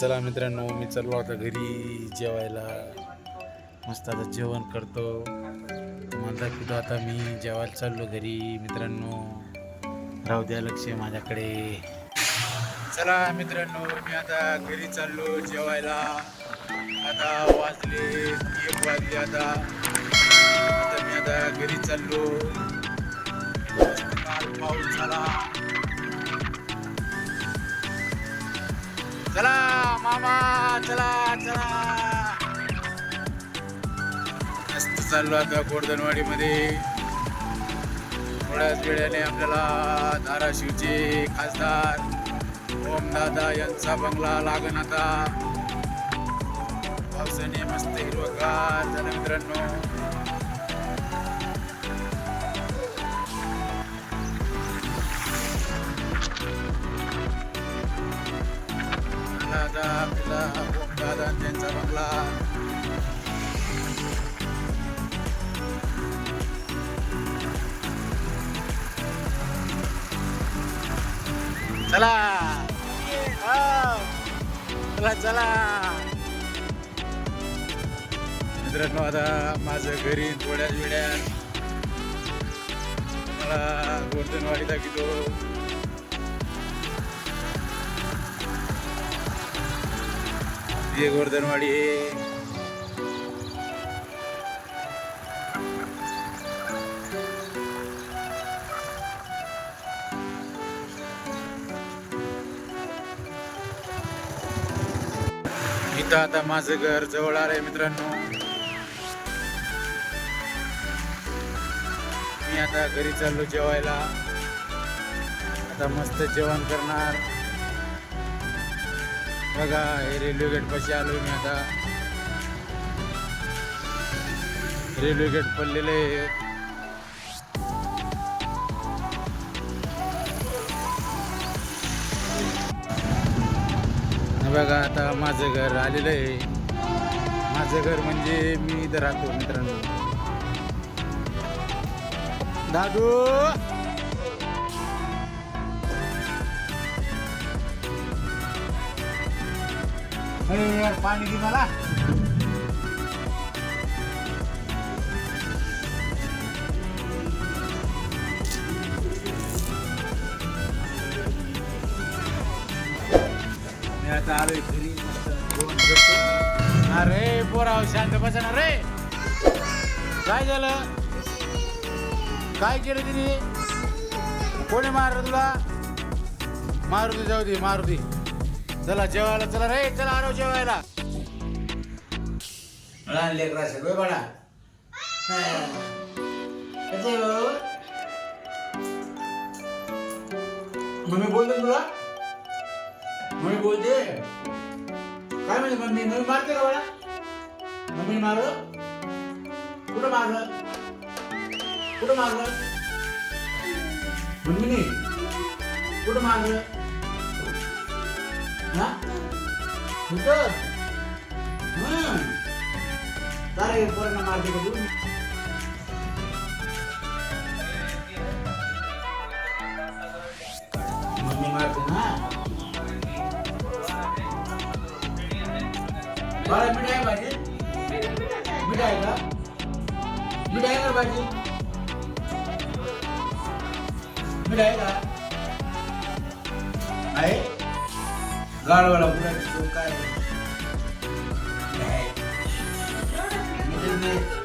चला मित्रांनो मी चाललो आता घरी जेवायला. मस्त आता जेवण करतो. म्हणता कुठं आता मी जेवायला चाललो घरी. मित्रांनो राहू द्या लक्ष माझ्याकडे. चला मित्रांनो मी आता घरी चाललो जेवायला. आता वाजले एक वाजले आता. आता मी आता घरी चाललो. काल पाऊस झाला. चला मामा चला चला. मस्त चाललो आता गोर्धनवाडीमध्ये थोड्याच वेळाने आपल्याला धाराशिवचे खासदार ओमदादा यांचा बंगला लागण आता. पावसाने मस्त हिरवगार झालं मित्रांनो. दादा आपला ओमदादा आणि त्यांचा बंगला. चला. हा. चला चला. मित्रांनो आता माझं घरी थोड्याच वेळात मला गोर्धनवाडी दाखवतो हे गोर्धनवाडी हे. इथं आता माझं घर जवळ आलंय मित्रांनो. मी आता घरी चाललो जेवायला. आता मस्त जेवण करणार. बघा हे रेल्वे गेट पाशी आलो मी आता. रेल्वे गेट पडलेलं आहे. बघा आता माझं घर आलेलं आहे. माझं घर म्हणजे मी इथं राहतो मित्रांनो. दादू! यार पाणी दे मला. मी आता आलोय घरी मस्त जेवण करतो. अरे पोराव शांत बसा ना रे. काय झालं? काय केलं तिने? कोणी मारलं तुला? मारुती जाऊ दे मारुती. चला जेवायला चला रे चला आरो जेवायला. लहान लेकरा सगळे बडा मम्मी बोलते तुला? मम्मी बोलते. काय म्हणजे मम्मी? मम्मी मारते का बाळा? मम्मी मार? कुठं मारलं कुठं मारलं मम्मीने कुठं मारलं हा कुठं हं. चालेल पोरांना मारते का तू मम्मी मारते ना बाळा मिठाई आहे भाजी मिठाई आहे का मिठाई आहे का भाजी मिठाई आहे का आहे Gárgala pura que se eh. eh. cae.